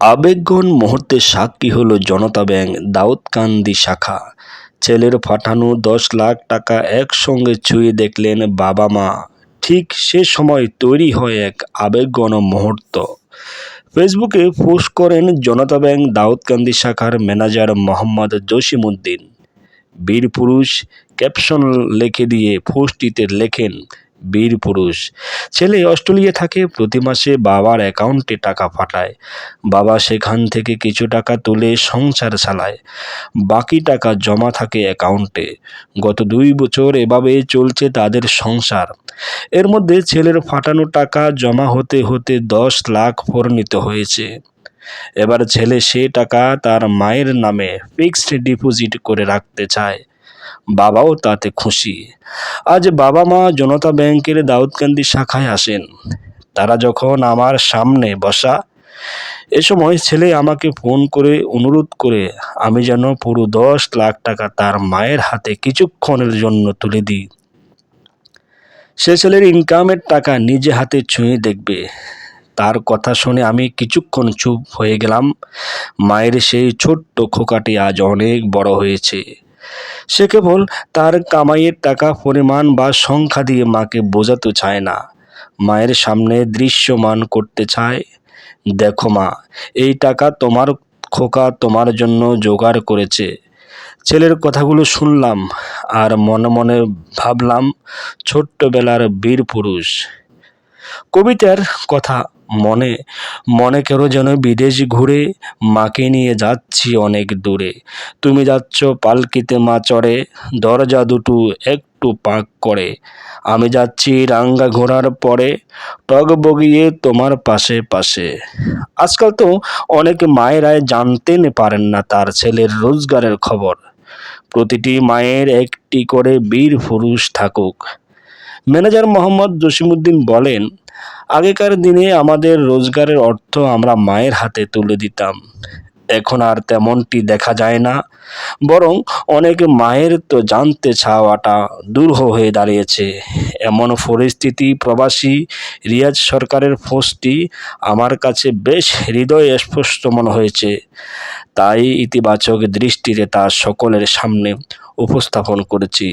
আবেগঘন মুহূর্তে সাক্ষী হল জনতা ব্যাংক দাউদকান্দি শাখা। ছেলের পাঠানো দশ লাখ টাকা একসঙ্গে ছুঁয়ে দেখলেন বাবা মা। ঠিক সে সময় তৈরি হয় এক আবেগঘন মুহূর্ত। ফেসবুকে পোস্ট করেন জনতা ব্যাংক দাউদকান্দি শাখার ম্যানেজার মোহাম্মদ জসিমউদ্দিন। বীর পুরুষ ক্যাপশন লিখে দিয়ে পোস্টটিতে লেখেন বীর পুরুষ। ছেলে অস্ট্রেলিয়া থাকে, প্রতি মাসে বাবার অ্যাকাউন্টে টাকা পাঠায় বাবা সেখান থেকে কিছু টাকা তুলে সংসার চালায়। বাকি টাকা জমা থাকে অ্যাকাউন্টে। গত দুই বছর এভাবে চলছে তাদের সংসার। এর মধ্যে ছেলের ফাটানো টাকা জমা হতে হতে দশ লাখ পরিণত হয়েছে। এবার ছেলে সে টাকা তার মায়ের নামে ফিক্সড ডিপোজিট করে রাখতে চায়। বাবাও তাতে খুশি। আজ বাবা মা জনতা ব্যাংকের দাউদকান্দি শাখায় আসেন। তারা যখন আমার সামনে বসা, এ সময় ছেলে আমাকে ফোন করে অনুরোধ করে, আমি যেন পুরো দশ লাখ টাকা তার মায়ের হাতে কিছুক্ষণের জন্য তুলে দিই। সে ছেলের ইনকামের টাকা নিজে হাতে ছুঁয়ে দেখবে। তার কথা শুনে আমি কিছুক্ষণ চুপ হয়ে গেলাম। মায়ের সেই ছোট্ট খোকাটি আজ অনেক বড় হয়েছে। সে কেবল তার কামাইয়ের টাকা, পরিমাণ বা সংখ্যা দিয়ে মাকে বোঝাতে চায় না। মায়ের সামনে দৃশ্যমান করতে চায়, দেখো মা, এই টাকা তোমার খোকা তোমার জন্য জোগাড় করেছে। ছেলের কথাগুলো শুনলাম আর মনে মনে ভাবলাম, ছোট্টবেলার বীর পুরুষ। কবিতার কথা মনে মনে কেন যেন বিদেশ ঘুরে মাকে নিয়ে যাচ্ছি অনেক দূরে। তুমি যাচ্ছ পালকিতে মা চড়ে, দরজা দুটো একটু পাক করে। আমি যাচ্ছি রাঙ্গা ঘোড়ার পরে, টগ বগিয়ে তোমার পাশে পাশে। আজকাল তো অনেক মায়েরাই জানতেন পারেন না তার ছেলের রোজগারের খবর। প্রতিটি মায়ের একটি করে বীর পুরুষ থাকুক। ম্যানেজার মোহাম্মদ জসিমউদ্দিন বলেন, আগেকার দিনে আমাদের রোজগারের অর্থ আমরা মায়ের হাতে তুলে দিতাম। এখন আর তেমনটি দেখা যায় না। বরং অনেক মায়ের তো জানতে চাওয়াটা দুরূহ হয়ে দাঁড়িয়েছে। এমন পরিস্থিতি প্রবাসী রিয়াজ সরকারের পোস্টটি আমার কাছে বেশ হৃদয় স্পষ্ট মনে হয়েছে। তাই ইতিবাচক দৃষ্টিতে তা সকলের সামনে উপস্থাপন করেছি।